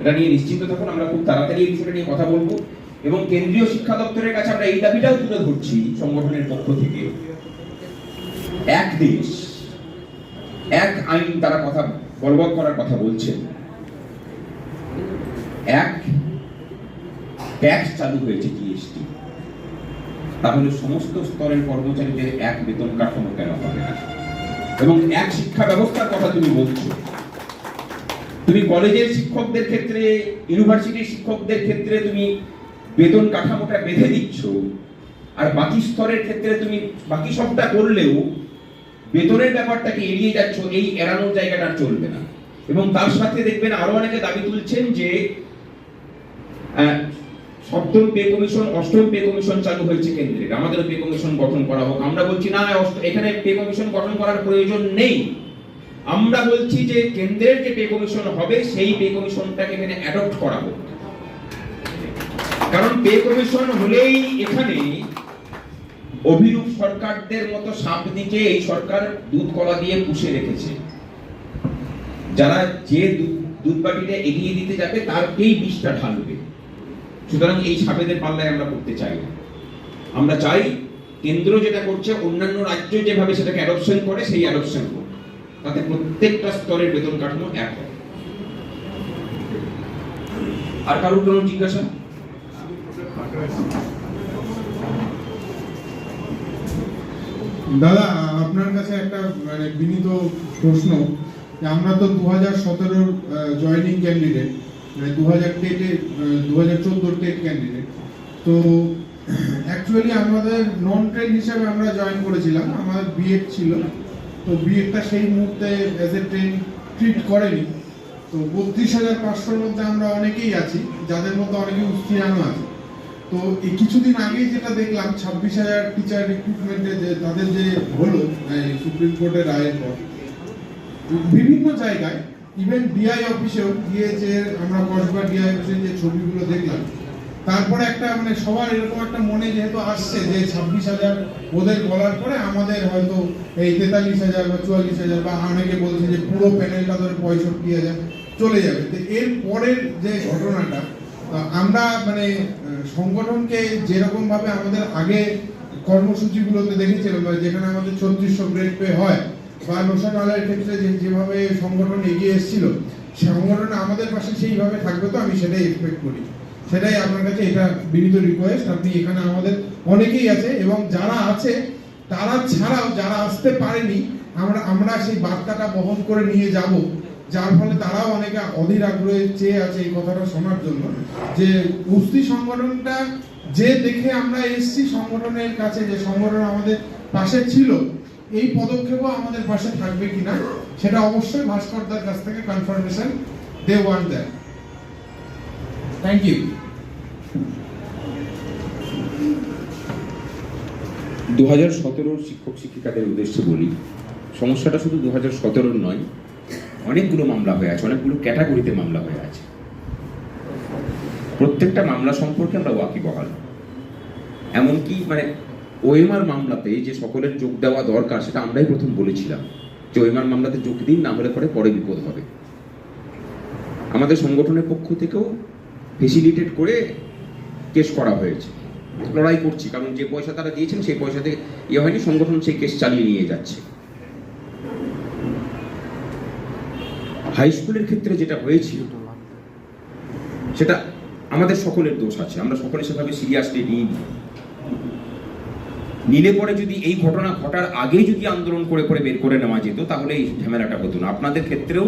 এটা নিয়ে নিশ্চিত থাকুন, আমরা খুব তাড়াতাড়ি এই বিষয়টা নিয়ে কথা বলব। এবং কেন্দ্রীয় শিক্ষা দপ্তরের কাছে আমরা এই দাবিটাও তুলে ধরছি সংগঠনের পক্ষ থেকে। এক দেশ, এক আইন তারা কথা, বলবৎ করার কথা বলছেন। এক ট্যাক্স চালু হয়েছে জিএসটি। তাহলে সমস্ত স্তরের কর্মচারীদের এক বেতন কাঠামো কেন হবে না? এবং এক শিক্ষা ব্যবস্থার কথা তুমি বলছো। তুমি কলেজের শিক্ষকদের ক্ষেত্রে ইউনিভার্সিটির শিক্ষকদের ক্ষেত্রে তুমি বেতন কাঠামোটা বেঁধে দিচ্ছ, আর বাকি স্তরের ক্ষেত্রে তুমি বাকি সবটা করলেও বেতনের ব্যাপারটাকে এড়িয়ে যাচ্ছ, এই এড়ানোর জায়গাটা চলবে না। এবং তার সাথে দেখবেন আরও অনেকে দাবি তুলছেন যে সপ্তম পে কমিশন, অষ্টম পে কমিশন চালু হয়েছে কেন্দ্রে। আমাদের পে কমিশন গঠন করা হোক। আমরা বলছি, না এখানে পে কমিশন গঠন করার প্রয়োজন নেই। আমরা বলছি যে কেন্দ্রের যে পে কমিশন হবে, সেই পে কমিশনটাকে এখানে অ্যাডপ্ট করা হোক। কারণ পে কমিশন হলেই এখানে অভিরূপ সরকারদের মতো সাপ দিকে এই সরকার দুধ কলা দিয়ে পুষে রেখেছে। যারা যে দুধ- বাটিটা এগিয়ে দিতে যাবে, তারকেই বিষটা ঢালবে। সুতরাং এই সাপেদের পাল্লায় আমরা করতে চাই আমরা চাই কেন্দ্র যেটা করছে, অন্যান্য রাজ্য যেভাবে সেটাকে অ্যাডপশন করে, সেই অ্যাডপশন হোক। তাতে প্রত্যেকটা স্তরের বেতন কাঠামো এক হয় আর কারোর কোনো জিজ্ঞাসা? দাদা, আপনার কাছে একটা মানে বিনীত প্রশ্ন। আমরা তো দু হাজার সতেরোর জয়নিং ক্যান্ডিডেট মানে দু হাজার টেটে দু হাজার চোদ্দোর টেট ক্যান্ডিডেট তো অ্যাকচুয়ালি আমাদের নন ট্রেন হিসাবে আমরা জয়েন করেছিলাম, আমাদের বিএড ছিল। তো বিএডটা সেই মুহূর্তে অ্যাজ এ ট্রেন ট্রিট করেনি। তো বত্রিশ হাজার পাঁচশোর মধ্যে আমরা অনেকেই আছি, যাদের মধ্যে অনেকে উস্তিয়ানো আছে। তো এই কিছুদিন আগেই যেটা দেখলাম, ছাব্বিশ হাজার টিচার রিক্রুটমেন্টে যে তাদের যে হলো সুপ্রিম কোর্টের রায়ের পর, বিভিন্ন জায়গায় ইভেন ডিআই অফিসেও গিয়ে যে আমরা কসবা ডিআই অফিসে যে ছবিগুলো দেখলাম তারপরে একটা মানে সবার এরকম একটা মনে যেহেতু আসছে যে ছাব্বিশ হাজার ওদের বলার পরে আমাদের হয়তো এই তেতাল্লিশ হাজার বা চুয়াল্লিশ হাজার বা অনেকে বলছে যে পুরো প্যানেলটা ধরে পঁয়ষট্টি হাজার চলে যাবে। তো এর পরের যে ঘটনাটা আমরা মানে সংগঠনকে যেরকমভাবে আমাদের আগে কর্মসূচিগুলোতে দেখেছিলাম যেখানে আমাদের ছত্রিশশো গ্রেড পে হয়, বা নোশনালের ক্ষেত্রে যে যেভাবে সংগঠন এগিয়ে এসেছিল সংগঠন আমাদের পাশে সেইভাবে থাকবে তো আমি সেটাই এক্সপেক্ট করি। সেটাই আপনার কাছে এটা বিনীত রিকোয়েস্ট আপনি এখানে আমাদের অনেকেই আছে এবং যারা আছে, তারা ছাড়াও যারা আসতে পারেনি, আমরা আমরা সেই বার্তাটা বহন করে নিয়ে যাব। যার ফলে তারাও অনেকে অধীর আগ্রহে চেয়ে আছে এই কথাটা শোনার জন্য। যে কুস্তি সংগঠনটা, যে দেখে আমরা এসছি সংগঠনের কাছে, যে সংগঠন আমাদের পাশে ছিল, এই পদক্ষেপও আমাদের পাশে থাকবে কিনা, সেটা অবশ্যই ভাস্করদার কাছ থেকে confirmation they want that thank you দু হাজার সতেরোর শিক্ষক শিক্ষিকাদের উদ্দেশ্যে বলি, সমস্যাটা শুধু দু হাজার সতেরোর নয়, অনেকগুলো মামলা হয়ে আছে, অনেকগুলো ক্যাটাগরিতে মামলা হয়ে আছে। প্রত্যেকটা মামলা সম্পর্কে আমরা ওয়াকিবহাল। এমনকি মানে ওএমআর মামলাতে যে সকলের যোগ দেওয়া দরকার, সেটা আমরাই প্রথম বলেছিলাম, যে ওএমআর মামলাতে যোগ দিন, না হলে পরে পরে বিপদ হবে। আমাদের সংগঠনের পক্ষ থেকেও ফেসিলিটেট করে কেস করা হয়েছে। লড়াই করছি, কারণ যে পয়সা তারা দিয়েছেন সেই পয়সাতে ইয়ে হয়নি, সংগঠন সেই কেস চালিয়ে নিয়ে যাচ্ছে। হাই স্কুলের ক্ষেত্রে যেটা হয়েছিল, সেটা আমাদের সকলের দোষ আছে, আমরা সকলে সেভাবে সিরিয়াসলি নিই নিলে পরে যদি এই ঘটনা ঘটার আগে যদি আন্দোলন করে করে বের করে নেওয়া যেত, তাহলে এই ঝামেলাটা হতো না। আপনাদের ক্ষেত্রেও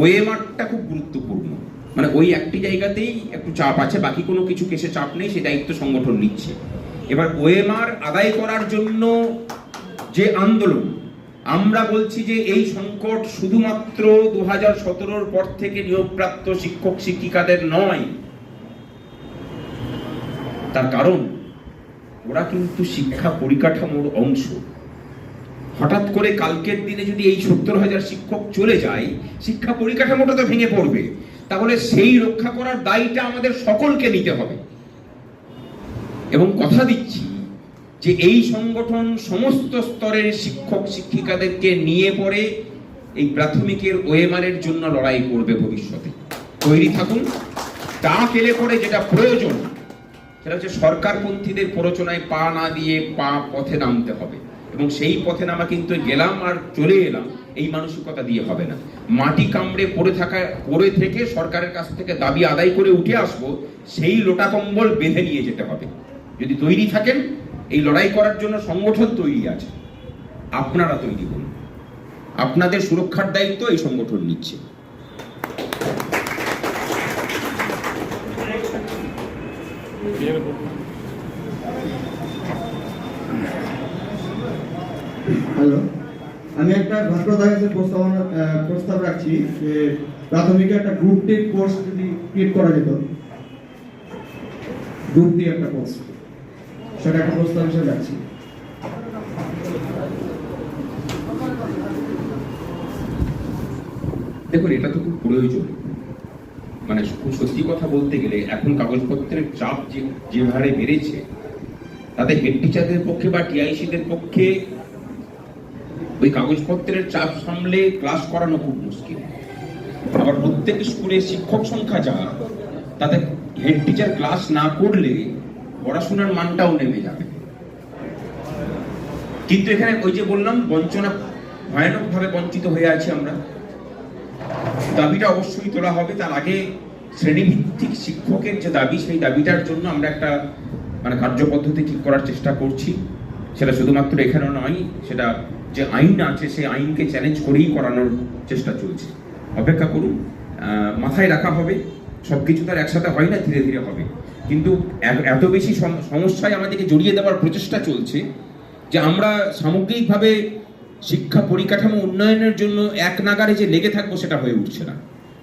ওএমআরটা খুব গুরুত্বপূর্ণ। মানে ওই একটি জায়গাতেই একটু চাপ আছে, বাকি কোনো কিছু কেসে চাপ নেই, সে দায়িত্ব সংগঠন নিচ্ছে। এবার ওএমআর আদায় করার জন্য যে আন্দোলন, আমরা বলছি যে এই সংকট শুধুমাত্র দু হাজার সতেরোর পর থেকে নিয়োগপ্রাপ্ত শিক্ষক শিক্ষিকাদের নয়, তার কারণ ওরা কিন্তু শিক্ষা পরিকাঠামোর অংশ। হঠাৎ করে কালকের দিনে যদি এই সত্তর হাজার শিক্ষক চলে যায়, শিক্ষা পরিকাঠামোটা তো ভেঙে পড়বে। তাহলে সেই রক্ষা করার দায়টা আমাদের সকলকে নিতে হবে। এবং কথা দিচ্ছি যে এই সংগঠন সমস্ত স্তরের শিক্ষক শিক্ষিকাদেরকে নিয়ে পড়ে এই প্রাথমিকের ওএমআর এর জন্য লড়াই করবে ভবিষ্যতে। তৈরি থাকুন। তা পেলে পরে যেটা প্রয়োজন, সেটা হচ্ছে সরকারপন্থীদের প্ররোচনায় পা না দিয়ে পা পথে নামতে হবে। এবং সেই পথে নামা কিন্তু গেলাম আর চলে এলাম। এই মানসিকতা দিয়ে হবে না। মাটি কামড়ে পড়ে থাকা, পড়ে থেকে সরকারের কাছ থেকে দাবি আদায় করে উঠে আসব, সেই লোটা কম্বল বেঁধে নিয়ে যেতে হবে। যদি তৈরি থাকেন, এই লড়াই করার জন্য সংগঠন তৈরি আছে। আপনারা তৈরি করুন। আপনাদের সুরক্ষার দায়িত্ব এই সংগঠন নিচ্ছে। হ্যালো। আমি একটা ভাস্কর দাসের প্রস্তাবনা প্রস্তাব রাখছি যে প্রাথমিক একটা গ্রুপ টি কোর্স যদি ক্রিয়েট করা যেত। গ্রুপ টি একটা কোর্স সেটা একটা প্রস্তাব হিসেবে রাখছি। দেখুন, এটা তো খুব প্রয়োজন। মানে খুব সত্যি কথা বলতে গেলে এখন কাগজপত্রের চাপ যে যে হারে বেড়েছে, তাতে হেড টিচারদের পক্ষে বা টিআইসিদের পক্ষে ওই কাগজপত্রের চাপ সামলে ক্লাস করানো খুব মুশকিল। আবার প্রত্যেক স্কুলে শিক্ষক সংখ্যা যা, তাতে হেড টিচার ক্লাস না করলে পড়াশোনার মানটাও নেমে যাবে। কিন্তু এখানে ওই যে বললাম, বঞ্চনা ভয়ানকভাবে বঞ্চিত হয়ে আছি আমরা। দাবিটা অবশ্যই তোলা হবে। তার আগে শ্রেণীভিত্তিক শিক্ষকের যে দাবি, সেই দাবিটার জন্য আমরা একটা মানে কার্যপদ্ধতি ঠিক করার চেষ্টা করছি। সেটা শুধুমাত্র এখানে নয়, সেটা যে আইন আছে, সেই আইনকে চ্যালেঞ্জ করেই করানোর চেষ্টা চলছে। অপেক্ষা করুন মাথায় রাখা হবে সব কিছু তার একসাথে হয় না, ধীরে ধীরে হবে। কিন্তু এত বেশি সম- সমস্যায় আমাদেরকে জড়িয়ে দেওয়ার প্রচেষ্টা চলছে যে আমরা সামগ্রিকভাবে শিক্ষা পরিকাঠামো উন্নয়নের জন্য এক নাগারে যে লেগে থাকব, সেটা হয়ে উঠছে না।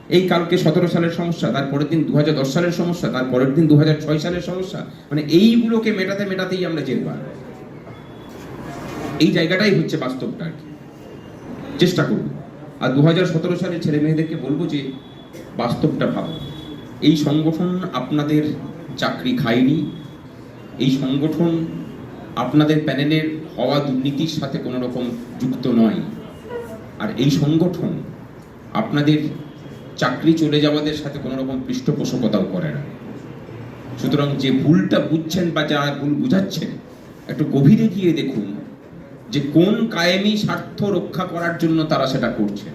এই কালকে সতেরো সালের সমস্যা, তারপরের দিন দু সালের সমস্যা, তারপরের দিন দু সালের সমস্যা মানে এইগুলোকে মেটাতে, মেটাতেই আমরা জেলবার। এই জায়গাটাই হচ্ছে বাস্তবটা আর কি। চেষ্টা করব আর দু সতেরো সালের ছেলে মেয়েদেরকে বলব যে, বাস্তবটা ভাবো। এই সংগঠন আপনাদের চাকরি খায়নি। এই সংগঠন আপনাদের প্যানেলের হওয়া দুর্নীতির সাথে কোনো রকম যুক্ত নয়। আর এই সংগঠন আপনাদের চাকরি চলে যাওয়াদের সাথে কোনো রকম পৃষ্ঠপোষকতাও করে না। সুতরাং যে ভুলটা বুঝছেন বা যারা ভুল বুঝাচ্ছেন, একটু গভীরে গিয়ে দেখুন। যে কোন কায়েমি স্বার্থ রক্ষা করার জন্য তারা সেটা করছে।